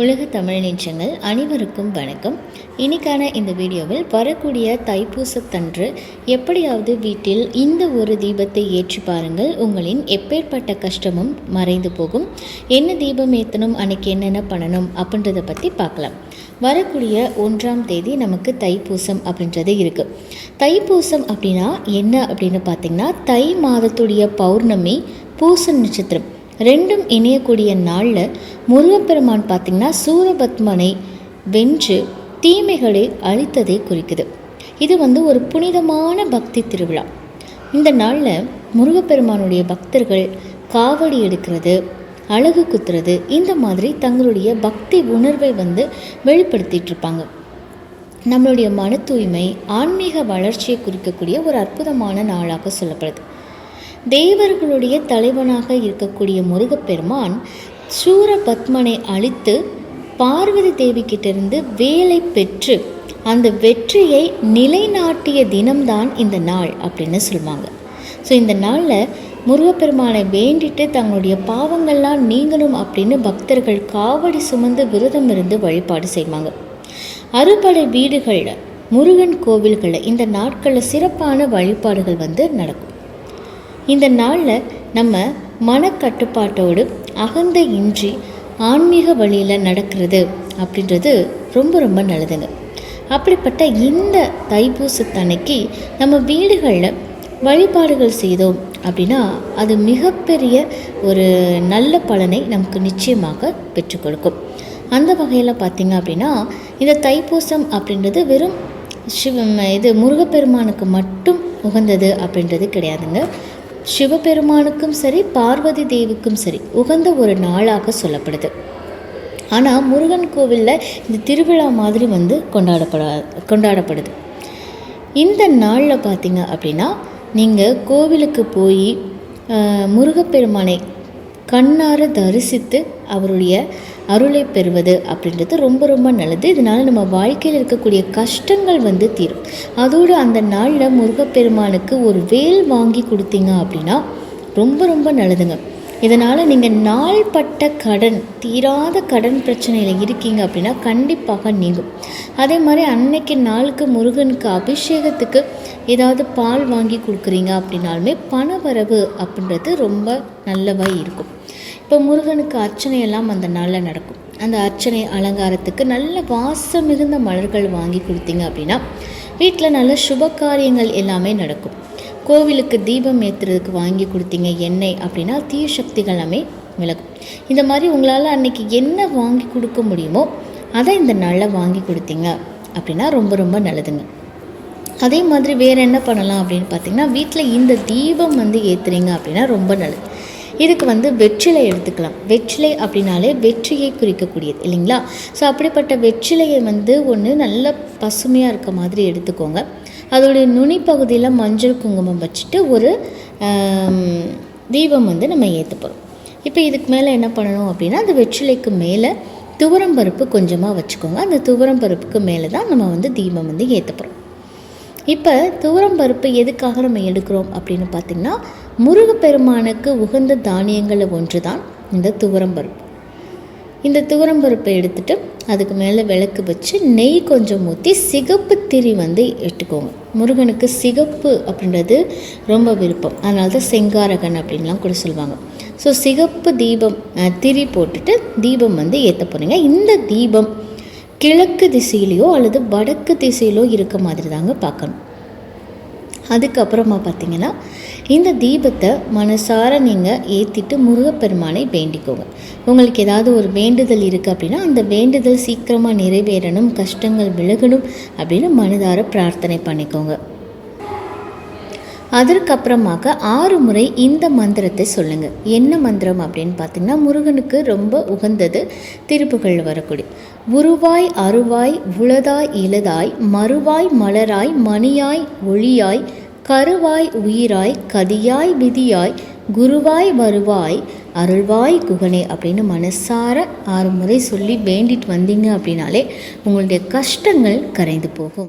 உலக தமிழ் நெஞ்சங்கள் அனைவருக்கும் வணக்கம். இன்னைக்கான இந்த வீடியோவில் வரக்கூடிய தைப்பூசத்தன்று எப்படியாவது வீட்டில் இந்த ஒரு தீபத்தை ஏற்றி பாருங்கள். உங்களின் எப்பேற்பட்ட கஷ்டமும் மறைந்து போகும். என்ன தீபம் ஏற்றணும் அன்னைக்கு என்னென்ன பண்ணணும்? அப்படின்றத பற்றி பார்க்கலாம். வரக்கூடிய ஒன்றாம் தேதி நமக்கு தைப்பூசம் அப்படின்றது இருக்குது தைப்பூசம் அப்படின்னா என்ன அப்படின்னு பார்த்தீங்கன்னா தை மாதத்துடைய பௌர்ணமி பூச நட்சத்திரம். ரெண்டும் இணையக்கூடிய நாளில் முருகப்பெருமான் பார்த்திங்கன்னா சூரபத்மனை வென்று தீமைகளை அழித்ததை குறிக்குது. இது வந்து ஒரு புனிதமான பக்தி திருவிழா. இந்த நாளில் முருகப்பெருமானுடைய பக்தர்கள் காவடி எடுக்கிறது அழகு குத்துறது இந்த மாதிரி தங்களுடைய பக்தி உணர்வை வந்து வெளிப்படுத்திட்டு இருப்பாங்க. நம்மளுடைய மன தூய்மை ஆன்மீக வளர்ச்சியை குறிக்கக்கூடிய ஒரு அற்புதமான நாளாக சொல்லப்படுது. தேவர்களுடைய தலைவனாக இருக்கக்கூடிய முருகப்பெருமான் சூரபத்மனை அழித்து பார்வதி தேவிக்கிட்டிருந்து வேலை பெற்று அந்த வெற்றியை நிலைநாட்டிய தினம்தான் இந்த நாள் அப்படின்னு சொல்லுவாங்க. ஸோ இந்த நாளில் முருகப்பெருமானை வேண்டிட்டு தங்களுடைய பாவங்கள்லாம் நீங்கணும் அப்படின்னு பக்தர்கள் காவடி சுமந்து விரதம் இருந்து வழிபாடு செய்வாங்க. அறுபடை வீடுகளில் முருகன் கோவில்களில் இந்த நாட்களில் சிறப்பான வழிபாடுகள் வந்து நடக்கும். இந்த நாளில் நம்ம மனக்கட்டுப்பாட்டோடு அகந்த இன்றி ஆன்மீக வழியில் நடக்கிறது அப்படின்றது ரொம்ப ரொம்ப நல்லதுங்க. அப்படிப்பட்ட இந்த தைப்பூசத்தன்னைக்கு நம்ம வீடுகளில் வழிபாடுகள் செய்தோம் அப்படின்னா அது மிகப்பெரிய ஒரு நல்ல பலனை நமக்கு நிச்சயமாக பெற்றுக் கொடுக்கும். அந்த வகையில் பார்த்திங்க அப்படின்னா இந்த தைப்பூசம் அப்படின்றது வெறும் சிவ இது முருகப்பெருமானுக்கு மட்டும் உகந்தது அப்படின்றது கிடையாதுங்க. சிவபெருமானுக்கும் சரி பார்வதி தேவிக்கும் சரி உகந்த ஒரு நாளாக சொல்லப்படுது. ஆனால் முருகன் கோவிலில் இந்த திருவிழா மாதிரி வந்து கொண்டாடப்பட கொண்டாடப்படுது. இந்த நாளில் பார்த்தீங்க அப்படின்னா நீங்கள் கோவிலுக்கு போய் முருகப்பெருமானை கண்ணார தரிசித்து அவருடைய அருளை பெறுவது அப்படின்றது ரொம்ப ரொம்ப நல்லது. இதனால் நம்ம வாழ்க்கையில் இருக்கக்கூடிய கஷ்டங்கள் வந்து தீரும். அதோடு அந்த நாளில் முருகப்பெருமானுக்கு ஒரு வேல் வாங்கி கொடுத்தீங்க அப்படின்னா ரொம்ப ரொம்ப நல்லதுங்க. இதனால் நீங்கள் நாள்பட்ட கடன் தீராத கடன் பிரச்சனையில் இருக்கீங்க அப்படின்னா கண்டிப்பாக நீங்கும். அதே மாதிரி அன்னைக்கு நாளுக்கு முருகனுக்கு அபிஷேகத்துக்கு ஏதாவது பால் வாங்கி கொடுக்குறீங்க அப்படின்னாலுமே பணவரவு அப்படின்றது ரொம்ப நல்லவாக இருக்கும். இப்போ முருகனுக்கு அர்ச்சனையெல்லாம் அந்த நாளில் நடக்கும். அந்த அர்ச்சனை அலங்காரத்துக்கு நல்ல வாசம் மிகுந்த மலர்கள் வாங்கி கொடுத்தீங்க அப்படின்னா வீட்டில் நல்ல சுப காரியங்கள் எல்லாமே நடக்கும். கோவிலுக்கு தீபம் ஏற்றுறதுக்கு வாங்கி கொடுத்தீங்க எண்ணெய் அப்படின்னா தீய சக்திகள் எல்லாமே விலகும். இந்த மாதிரி உங்களால் அன்னைக்கு என்ன வாங்கி கொடுக்க முடியுமோ அதை இந்த நாளில் வாங்கி கொடுத்தீங்க அப்படின்னா ரொம்ப ரொம்ப நல்லதுங்க. அதே மாதிரி வேறு என்ன பண்ணலாம் அப்படின்னு பார்த்தீங்கன்னா வீட்டில் இந்த தீபம் வந்து ஏற்றுறீங்க அப்படின்னா ரொம்ப நல்லது. இதுக்கு வந்து வெற்றிலை எடுத்துக்கலாம். வெற்றிலை அப்படின்னாலே வெற்றியை குறிக்கக்கூடியது இல்லைங்களா? ஸோ அப்படிப்பட்ட வெற்றிலையை வந்து ஒன்று நல்ல பசுமையாக இருக்க மாதிரி எடுத்துக்கோங்க. அதோடைய நுனி பகுதியில் மஞ்சள் குங்குமம் வச்சுட்டு ஒரு தீபம் வந்து நம்ம ஏற்றுப்போம் இப்போ இதுக்கு மேலே என்ன பண்ணணும் அப்படின்னா அந்த வெற்றிலைக்கு மேலே துவரம் பருப்பு கொஞ்சமாக வச்சுக்கோங்க. அந்த துவரம் பருப்புக்கு மேலே தான் நம்ம வந்து தீபம் வந்து ஏற்றப்போகிறோம் இப்போ துவரம் பருப்பு எதுக்காக நம்ம எடுக்கிறோம் அப்படின்னு பார்த்திங்கன்னா முருகப்பெருமானுக்கு உகந்த தானியங்களில் ஒன்று தான் இந்த துவரம் பருப்பு. இந்த துவரம் பருப்பை எடுத்துகிட்டு அதுக்கு மேலே விளக்கு வச்சு நெய் கொஞ்சம் ஊற்றி சிகப்பு திரி வந்து எடுத்துக்கோங்க. முருகனுக்கு சிகப்பு அப்படின்றது ரொம்ப விருப்பம். அதனால தான் செங்காரகன் அப்படின்லாம் கூட சொல்லுவாங்க. ஸோ சிகப்பு தீபம் திரி போட்டுட்டு தீபம் வந்து ஏற்ற போகிறீங்க இந்த தீபம் கிழக்கு திசையிலையோ அல்லது வடக்கு திசையிலோ இருக்க மாதிரி தாங்க பார்க்கணும். அதுக்கப்புறமா பார்த்தீங்கன்னா இந்த தீபத்தை மனசார நீங்கள் ஏற்றிட்டு முருகப்பெருமானை வேண்டிக்கோங்க. உங்களுக்கு ஏதாவது ஒரு வேண்டுதல் இருக்குது அப்படின்னா அந்த வேண்டுதல் சீக்கிரமாக நிறைவேறணும் கஷ்டங்கள் விலகணும் அப்படின்னு மனதார பிரார்த்தனை பண்ணிக்கோங்க. அதற்கப்புறமாக ஆறு முறை இந்த மந்திரத்தை சொல்லுங்கள் என்ன மந்திரம் அப்படின்னு பார்த்தீங்கன்னா முருகனுக்கு ரொம்ப உகந்தது திருப்புகள் வரக்கூடிய. உருவாய் அருவாய் உளதாய் இளதாய் மறுவாய் மலராய் மணியாய் ஒளியாய் கருவாய் உயிராய் கதியாய் விதியாய் குருவாய் வருவாய் அருள்வாய் குகனே அப்படின்னு மனசார ஆறு முறை சொல்லி வேண்டிட்டு வந்தீங்க அப்படின்னாலே உங்களுடைய கஷ்டங்கள் கரைந்து போகும்.